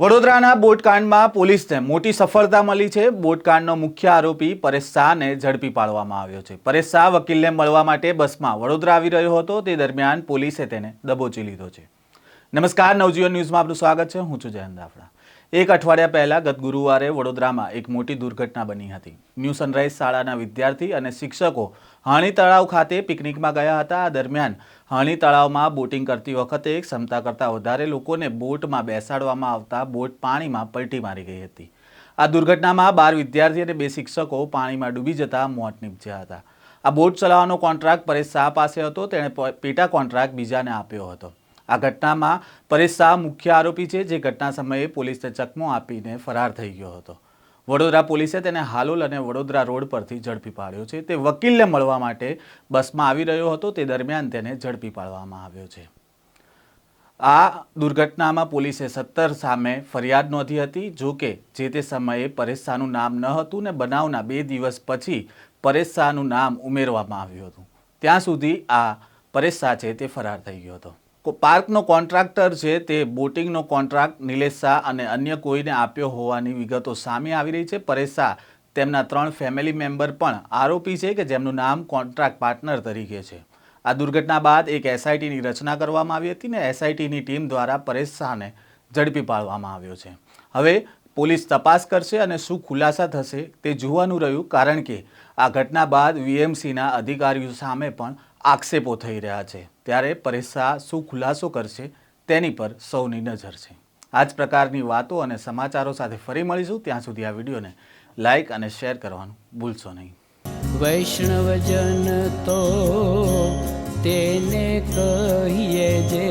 વડોદરાના બોટકાંડમાં પોલીસને મોટી સફળતા મળી છે. બોટકાંડનો મુખ્ય આરોપી પરેશ શાહને ઝડપી પાડવામાં આવ્યો છે. પરેશ શાહ વકીલને મળવા માટે બસમાં વડોદરા આવી રહ્યો હતો. તે દરમિયાન પોલીસે તેને દબોચી લીધો છે. નમસ્કાર, નવજીવન ન્યૂઝમાં આપનું સ્વાગત છે. હું છું જયંત દાફડા. એક અઠવાડિયા પહેલા ગત ગુરુવારે વડોદરામાં એક મોટી દુર્ઘટના બની હતી. ન્યૂ સનરાઈઝ શાળાના વિદ્યાર્થી અને શિક્ષકો હાણી તળાવ ખાતે પિકનિકમાં ગયા હતા. આ દરમિયાન હાણી તળાવમાં બોટિંગ કરતી વખતે ક્ષમતા કરતાં વધારે લોકોને બોટમાં બેસાડવામાં આવતા બોટ પાણીમાં પલટી મારી ગઈ હતી. આ દુર્ઘટનામાં બાર વિદ્યાર્થી અને બે શિક્ષકો પાણીમાં ડૂબી જતા મોત નીપજ્યા હતા. આ બોટ ચલાવવાનો કોન્ટ્રાક્ટ પરેશ શાહ પાસે હતો. તેણે પેટા કોન્ટ્રાક્ટ બીજાને આપ્યો હતો. આ ઘટનામાં પરેશ શાહ મુખ્ય આરોપી છે, જે ઘટના સમયે પોલીસને ચકમો આપીને ફરાર થઈ ગયો હતો. વડોદરા પોલીસે તેને હાલોલ અને વડોદરા રોડ પરથી ઝડપી પાડ્યો છે. તે વકીલને મળવા માટે બસમાં આવી રહ્યો હતો. તે દરમિયાન તેને ઝડપી પાડવામાં આવ્યો છે. આ દુર્ઘટનામાં પોલીસે સત્તર સામે ફરિયાદ નોંધી હતી. જો કે, જે તે સમયે પરેશ શાહનું નામ ન હતું ને બનાવના બે દિવસ પછી પરેશ શાહનું નામ ઉમેરવામાં આવ્યું હતું. ત્યાં સુધી આ પરેશ શાહ છે તે ફરાર થઈ ગયો હતો. પાર્કનો કોન્ટ્રાક્ટર છે તે બોટિંગનો કોન્ટ્રાક્ટ નિલેશ શાહ અને અન્ય કોઈને આપ્યો હોવાની વિગતો સામે આવી રહી છે. પરેશ શાહ, તેમના ત્રણ ફેમિલી મેમ્બર પણ આરોપી છે કે જેમનું નામ કોન્ટ્રાક્ટ પાર્ટનર તરીકે છે. આ દુર્ઘટના બાદ એક એસઆઈટીની રચના કરવામાં આવી હતી ને એસઆઈટીની ટીમ દ્વારા પરેશ શાહને ઝડપી પાડવામાં આવ્યો છે. હવે પોલીસ તપાસ કરશે અને શું ખુલાસા થશે તે જોવાનું રહ્યું કારણ કે આ ઘટના બાદ વીએમસીના અધિકારીઓ સામે પણ આક્ષેપો થઈ રહ્યા છે. ત્યારે પરેશ શું ખુલાસો કરશે તેની પર સૌની નજર છે. આ જ પ્રકારની વાતો અને સમાચારો સાથે ફરી મળીશું. ત્યાં સુધી આ વિડીયોને લાઇક અને શેર કરવાનું ભૂલશો નહીં. વૈષ્ણવજન તો તેને કહીએ જે